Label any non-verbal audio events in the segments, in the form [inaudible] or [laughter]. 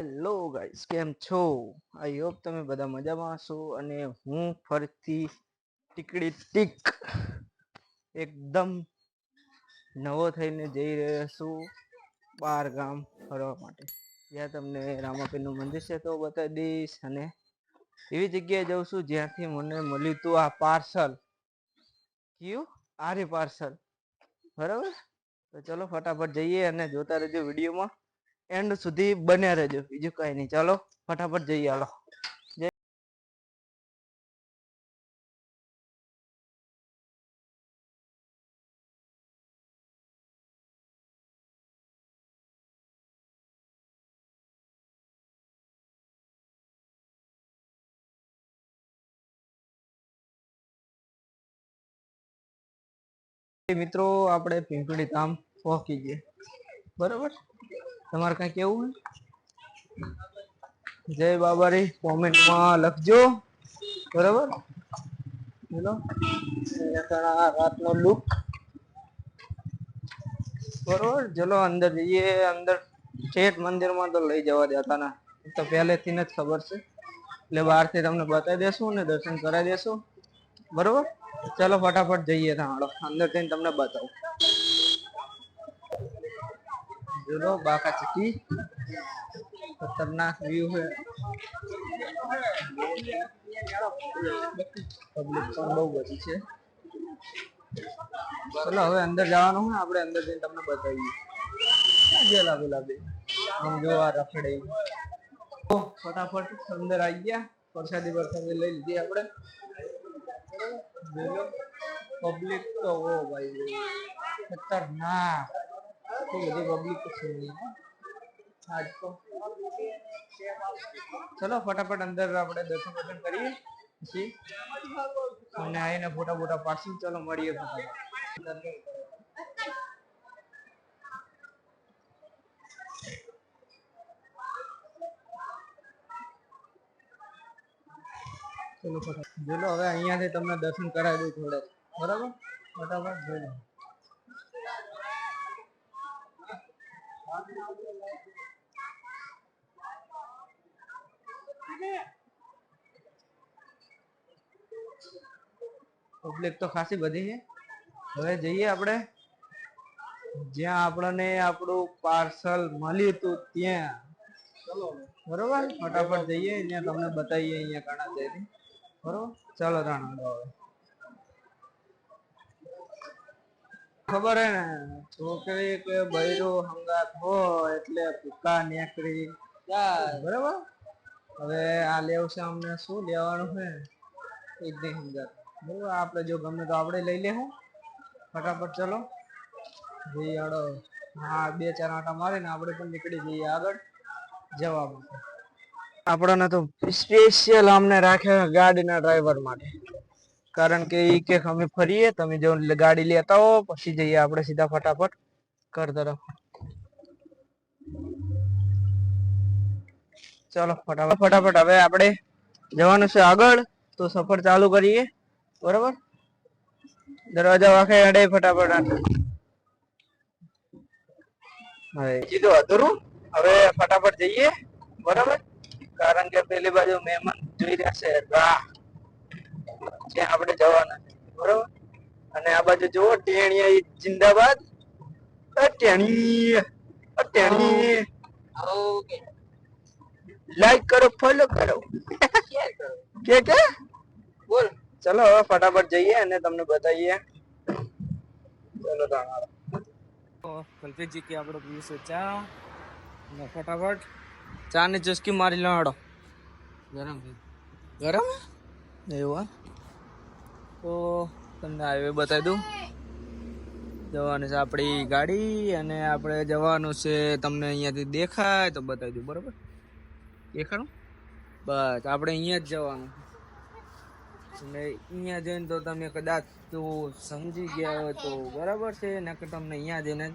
Hello guys કેમ છો? I hope તમે બધા મજામાં છો અને હું ફરીથી ટીકડી ટીક એકદમ નવો થઈને જઈ રહ્યો છું બાર ગામ ફરવા માટે. જ્યાં તમને રામાપીરનું મંદિર છે તો બતાવી દઈશ અને એવી જગ્યાએ જઉં છું જ્યાંથી મને મળ્યું હતું આ પાર્સલ. કયું? આરે પાર્સલ. બરાબર? તો ચલો ફટાફટ જઈએ અને જોતા રહેજો વિડીયોમાં. એન્ડ સુધી બન્યા રહેજો. બીજું કઈ નહીં. ચાલો, ફટાફટ જઈએ, હાલો. જય મિત્રો, આપણે પીંપળી ધામ પહોંચી ગઈએ બરોબર? તમારે કઈ કેવું જય બાબારી, કોમેન્ટમાં લખજો. બરાબર? બોલો રાતનો લુક બરોબર? ચલો અંદર જઈએ. અંદર ઠેઠ મંદિરમાં તો લઈ જવા દેતા ના તો પહેલેથી જ ખબર છે. એટલે બહારથી તમને બતાવી દેશું ને દર્શન કરાવી દેશું. બરોબર? ચલો ફટાફટ જઈએ ત્યાં અંદર જઈને તમને બતાવું. જોલો બાકા ચકી. ખતરનાક વ્યૂ છે. પબ્લિક પણ બહુ બધી છે. ચલો, હવે અંદર જવાનું હોય આપણે અંદર જઈને તમને બતાવીએ. ગેલા ગુલાબી આમ જોવા રખડે. ફટાફટ અંદર આવી ગયા. પ્રસાદી પ્રસાદી લઈ લીધી આપણે. પબ્લિક તો ઓ ભાઈ. ખતરનાક. બધી પબ્લિક છે ચલો, ફટાફટ અંદર આપણે દર્શન દર્શન કરીએ પછી અને આવીને ફોટા ફોટા પાડશું. ચલો, મળીએ ચલો, ફટાફટ. જોલો હવે અહીંયાથી તમને દર્શન કરાવી દઉં થોડે બરાબર? ફટાફટ, જોઈ પબ્લિક તો ખાસી બધી છે. હવે જઈએ આપણે. જ્યાં આપણને આપણું પાર્સલ મળ્યું હતું ત્યાં. બરોબર? ફટાફટ જઈએ અહીંયા તમને બતાવીએ અહીંયા ઘણા જઈને બરોબર? ચાલો રાણા હવે. ખબર હે ને? છોકરી કે બૈરો હંગાત હોય એટલે ભૂકા નેકરી બરાબર? હવે આ લેવશે અમને શું લેવાનું છે એક દી હંગાત. બરાબર? આપણે જો ગમે તો આપણે લઈ લેવું ફટાફટ ચલો. જઈએ આડો હા, બે ચાર આટા મારીને આપણે પણ નીકળી જઈએ આગળ. જવા માટે. આપણને તો સ્પેશિયલ અમને રાખ્યા ગાડીના ડ્રાઈવર માટે. કારણ કે ઈ કે અમે ફરીએ, તમે જો ગાડી લેતા હો, પછી જઈએ આપણે સીધા ફટાફટ ઘર તરફ. ચલો, ફટાફટ ફટાફટ. હવે આપણે જવાનું છે આગળ, તો સફર ચાલુ કરીએ. બરોબર? દરવાજા વાખે અડે ફટાફટ કીધું અધૂરું. હવે ફટાફટ જઈએ. બરાબર? કારણ કે પેલી બાજુ મહેમાન જોઈ રહ્યા છે. રાહ જ્યાં આપણે જવાના. છે બરોબર? અને આ બાજુ જુઓ ટેણીયા જિંદાબાદ. અ ટેણી ઓકે. લાઈક કરો ફોલો કરો. કે કે? બોલ. ચલો હવે ફટાફટ જઈએ અને તમને બતાવીએ. ચલો કલ્પેશજી કે આપણો પીવું છે ચા. ને ફટાફટ. ચા ને ચસ્કી મારી લાડો. ગરમ ગરમ? એવું તો તમને હાઈવે બતાવી દઉં. જવાનું છે આપણી ગાડી અને આપણે જવાનું છે, તમને અહીંયાથી દેખાય તો બતાવી દઉં, બરાબર? દેખાડું બસ, આપણે અહીંયા જ જવાનું. અને અહીંયા જઈને તો તમે કદાચ તો સમજી ગયા હોય તો બરાબર છે, નકર તમને અહીંયા જઈને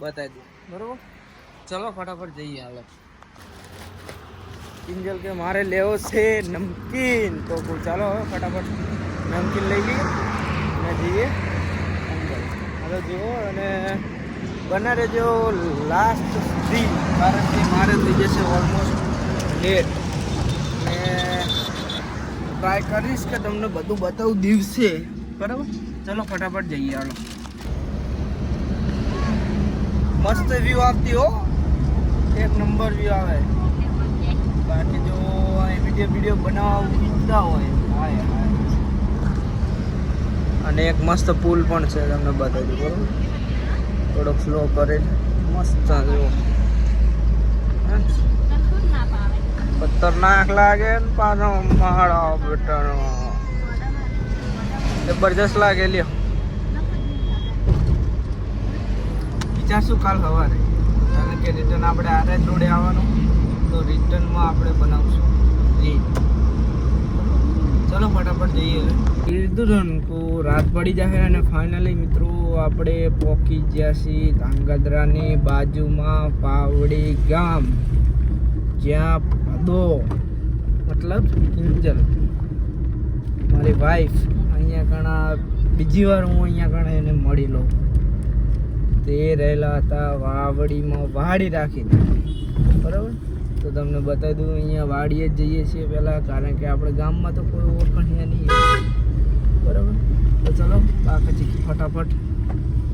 બતાવી દઉં, બરાબર? ચલો, ફટાફટ જઈએ હાલો કિંજલ કે મારે લેવો છે નમકીન. તો ચાલો હવે ફટાફટ નમકીન લઈ લઈએ અને જઈએ હવે જુઓ અને બના રહેજો લાસ્ટ સુધી કારણ કે મારે થઈ જશે ઓલમોસ્ટ લેટ ને ટ્રાય કરીશ કે તમને બધું બતાવું દિવસે. બરાબર? ચલો ફટાફટ જઈએ, હાલો. મસ્ત વ્યૂ આવતી હો. એક નંબર વ્યૂ આવે. બાકી જો વીડિયો વીડિયો બનાવવા ઈચ્છતા હોય. અને એક મસ્ત પુલ પણ છે, તમને બતાવી બરાબર? થોડોક સ્લો કરે. મસ્ત જો ખતરનાક લાગે ને પાછો માળા બેટાનો જબરજસ્ત લાગે, લ્યો. વિચારશું કાલ સવારે. કારણ કે રિટર્ન આપણે આરે જોડે આવવાનું. તો રિટર્નમાં આપણે બનાવશું. રીત ચલો ફટાફટ જઈએ. કીધું રાત પડી જશે અને ફાઇનલી મિત્રો આપણે પહોંચી ગયા છીએ ધાંગધ્રાની બાજુમાં પાવડી ગામ. જ્યાં પદો, મતલબ કિંજલ, મારી વાઈફ અહીંયા ઘણા, બીજી વાર હું અહીંયા ઘણા એને મળી લઉં. તે રહેલા હતા વાવડીમાં વાડી રાખી બરાબર? તો તમને બતાવી દઉં, અહીંયા વાડીએ જ જઈએ છીએ પહેલાં, કારણ કે આપણે ગામમાં તો કોઈ ઓળખણ નહીં. બરાબર? તો ચલો, બાકી ફટાફટ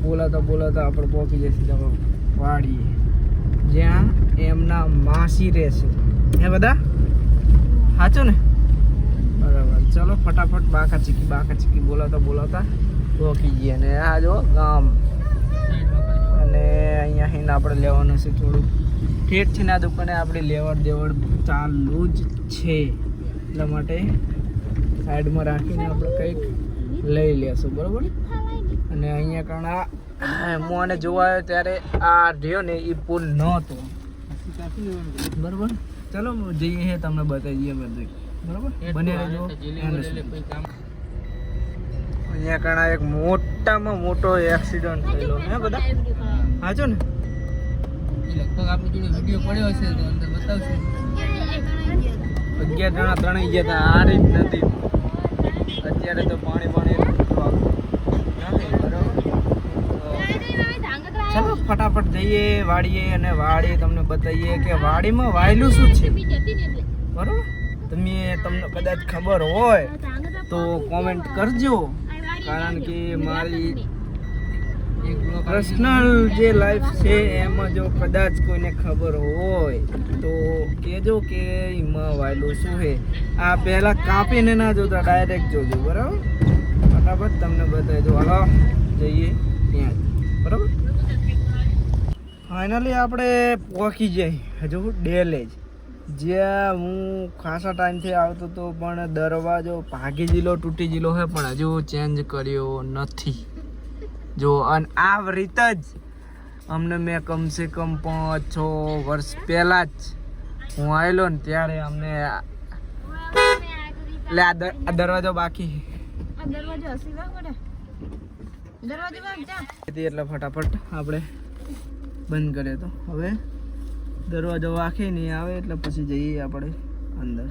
બોલાતા બોલાતા આપણે પહોંચી જઈશું. ચાલો, વાડીએ. જ્યાં એમના માસી રહેશે. હે બધા? સાચું ને? બરાબર. ચલો, ફટાફટ બાકા ચીકી બાકા ચીકી બોલાતા બોલાતા પહોંચી જઈએ. અને આ જો ગામ. અને અહીંયા હિન આપણે લેવાનું છે થોડું. ઠેઠ છે ને આ દુકાને આપણે લેવડ દેવડ ચાલુ જ છે. એટલા માટે સાઈડમાં રાખીને આપણે કંઈક લઈ લેશું બરાબર? અને અહીંયા કારણ આ [coughs] હું આને જોવા આવ્યો ત્યારે આ રહ્યો ને એ પુલ નહોતો. બરાબર? ચલો જઈએ હે તમને બતાવીએ બધું બરાબર? બને રહેજો. અહીંયા કણા એક મોટામાં મોટો એક્સિડન્ટ થયેલો હે બધા? હાચો ને? લગભગ આપણી જોડે વીડિયો પડ્યો હશે તો અંદર બતાવશે. અગિયાર જણા ત્રણેય ગયા હતા આ રીત નથી. અત્યારે તો પાણી પાણી ચલો ફટાફટ જઈએ વાડીએ અને વાડી તમને બતાવીએ કે વાડીમાં વાયેલું શું છે? બરોબર? તમે તમને કદાચ ખબર હોય તો કોમેન્ટ કરજો. કારણ કે મારી પર્સનલ જે લાઈફ છે એમાં જો કદાચ કોઈને ખબર હોય તો કહેજો કે એમાં વાયલું શું છે. આ પહેલાં કાપીને ના જોતા ડાયરેક્ટ જોજો, બરાબર? ફટાફટ તમને બતાવી દો હાલો, જઈએ ત્યાં. બરાબર? ફાઇનલી આપણે પહોંચી જઈ હજુ ડેલેજ જ્યાં હું ખાસા ટાઈમથી આવતો હતો પણ દરવાજો ભાગી જિલ્લો તૂટી જિલ્લો છે પણ હજુ ચેન્જ કર્યો નથી. જો અને આ રીત જ અમને મેં કમસે કમ પાંચ છ વર્ષ પહેલાં જ હું આવેલો ને ત્યારે અમને એટલે આ દર- આ દરવાજો બાકી. એટલે ફટાફટ આપણે બંધ કર્યો તો. હવે દરવાજો વાંખી નહીં આવે એટલે પછી જઈએ આપણે અંદર.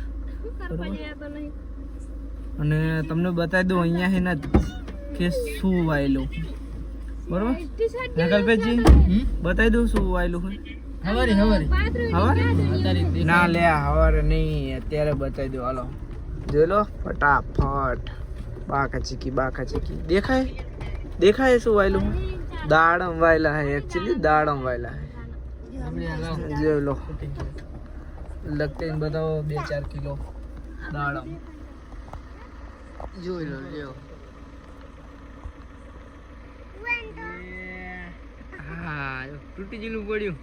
અને તમને બતાવી દઉં અહીંયા હે ને કે શું વાયેલું. બરોબર? નકલપેજી બતાવી દઉં શું વાયેલું હોય? હવારી હવારી. હવારે ના લે હવારે નહીં. અત્યારે બતાવી દો હાલો. જોઈ લો. ફટાફટ. બાકા ચીકી બાકા ચીકી. દેખાય? દેખાય શું વાયલું દાડમ વાયલા હે એકચ્યુઅલી દાડમ વાયલા હે. જોઈ લો. લગતે બતાવો બે ચાર કિલો દાડમ. જોઈ લો લ્યો. હા, તૂટી જેલું પડ્યું.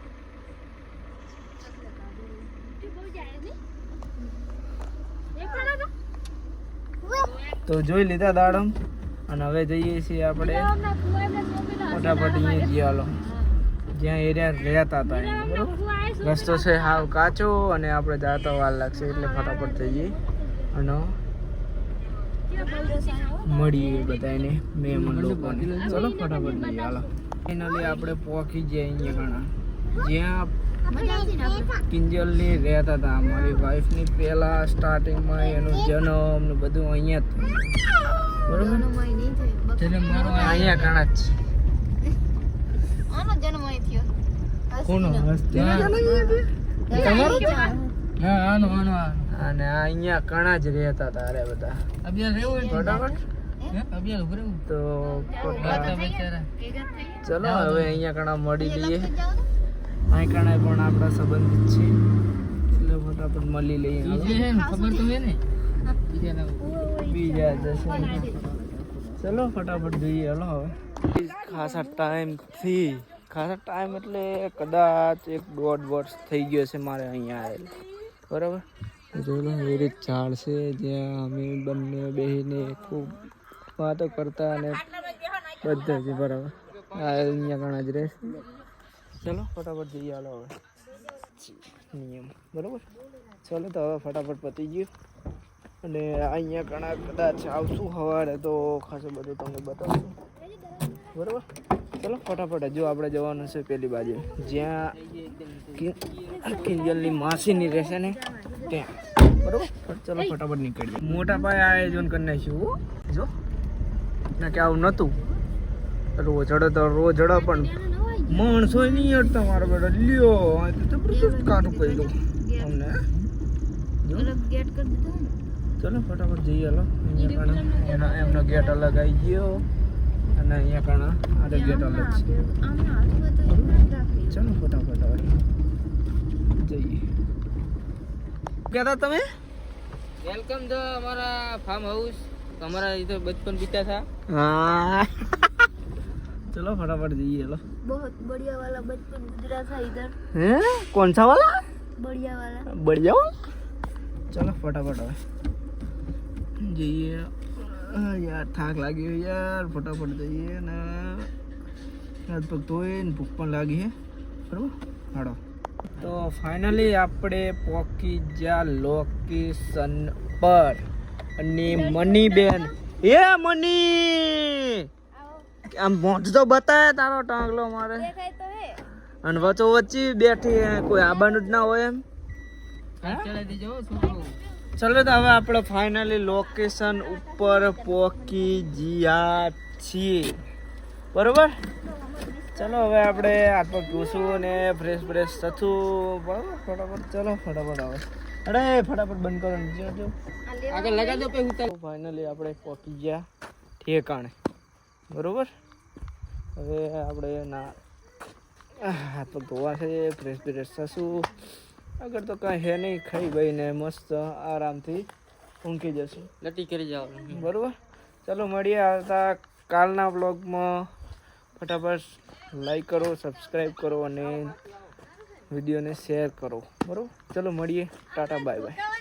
તો જોઈ લીધા દાડમ, અને હવે જઈએ છીએ આપણે ફટાફટ અહીંયા જઈએ હાલો. જ્યાં એરિયા રહેતા હતા રસ્તો છે હાવ કાચો અને આપણે જાતા વાર લાગશે, એટલે ફટાફટ જઈએ. અને મળીએ બધાને મેં લોકોને. ચલો, ફટાફટ જઈએ, હાલો. ફાઇનલી આપણે પહોંચી જઈએ અહીંયા ઘણા. જ્યાં કિંજલની રહેતા હતા. મારી વાઈફની પહેલા સ્ટાર્ટિંગમાં એનો જન્મ ને બધું અહીંયા જ બરોબર? અહીંયા ઘણા જ કોનો? છે તમારો? હા આનો આનો. આનો અને અહીંયા કણા જ રહેતા હતા અરે બધા. અભ્યાસ એવું. તો. ચલો હવે અહીંયા કણા મળી લઈએ અહીં કણા પણ આપણા સંબંધિત છે. એટલે ફટાફટ મળી લઈએ ખબર તો ને. બીજા જશે. ચલો ફટાફટ જોઈએ હલો હવે. ખાસા ટાઈમથી ખાસા ટાઈમ એટલે કદાચ એક દોઢ વર્ષ થઈ ગયો છે મારે અહીંયા આવેલ. બરાબર? જોઈ લો એ રીત ઝાડ છે જ્યાં અમે બંને બેહીને ખૂબ વાતો કરતા અને બધા જ, બરાબર. આ અહીંયા ઘણા જ રહેશે ચલો, ફટાફટ જઈએ હાલો હવે. નિયમ, બરાબર? ચાલો તો હવે ફટાફટ પતી ગયું. અને અહીંયા ઘણા કદાચ આવશું સવારે તો ખાસું બધું તમને બતાવશું. બરાબર? ચલો, ફટાફટ હજુ આપણે જવાનું છે પેલી બાજુ. જ્યાં કિંજલની માસીની રહેશે ને, ત્યાં. બરાબર? ચલો, ફટાફટ નીકળીએ. મોટા પાયે આયોજન કરી નાખ્યું, હો. જો. ના કે આવું નહોતું. અડે તો રોજ અડે પણ માણસો નહીં અડતા મારો બેટો. લ્યો આ તો જબરદસ્ત કાઢું પડ્યું. અમને? ચલો ફટાફટ જઈએ હલો. એના એમનો ગેટ અલગ આવી ગયો. અને અહીંયા કણા આડે ગેટ અલગ છે. ચલો ફટાફટ હવે. જઈએ. કહેતા તમે? વેલકમ તો અમારા ફાર્મ હાઉસ તમારા ઇધર બચપન बीता था હા ચલો ફટાફટ જઈએ હલો बहुत बढ़िया वाला बचपन गुजरा था इधर હે કોણ સા વાલા बढ़िया वाला बढ़िया ચલો ફટાફટ હવે જઈએ આ યાર થાક લાગ્યો યાર ફટાફટ જઈએ ને હાથ પગ ધોઈ ને ભૂખ પણ લાગી હે બરાબર હાડો તો ફાઇનલી આપણે પોકી જ્યાં લોકેશન પર અને મની બેન એ મની! આમ મોઢ તો બતાય તારો ટાંગલો મારે. અને વચ્ચો વચ્ચે બેઠી કોઈ આબાનું જ ના હોય એમ. ચલા ચલો તો હવે આપણે ફાઇનલી લોકેશન ઉપર પહોંચી ગયા છીએ. બરોબર? ચલો હવે આપણે હાથ પગ ને ફ્રેશ ફ્રેશ થતું બરોબર? ફટાફટ ચલો ફટાફટ હવે અરે ફટાફટ બંધ કરો ને જો જો આગળ લગા દો પછી ઉતાર. ફાઇનલી આપણે પહોંચી ગયા ઠેકાણે. બરોબર? હવે આપણે ના હાથ પગ ધોવા છે ફ્રેશ ફ્રેશ થશું. આગળ તો કાંઈ હે નહીં ખાઈ ભાઈને મસ્ત આરામથી ઊંઘી જશું. લટી કરી જાવ બરોબર? ચાલો મળીએ આવતા કાલના બ્લોગમાં ફટાફટ લાઈક કરો સબસ્ક્રાઈબ કરો અને વિડીયોને શેર કરો. બરાબર? ચલો મળીએ. Tata bye bye.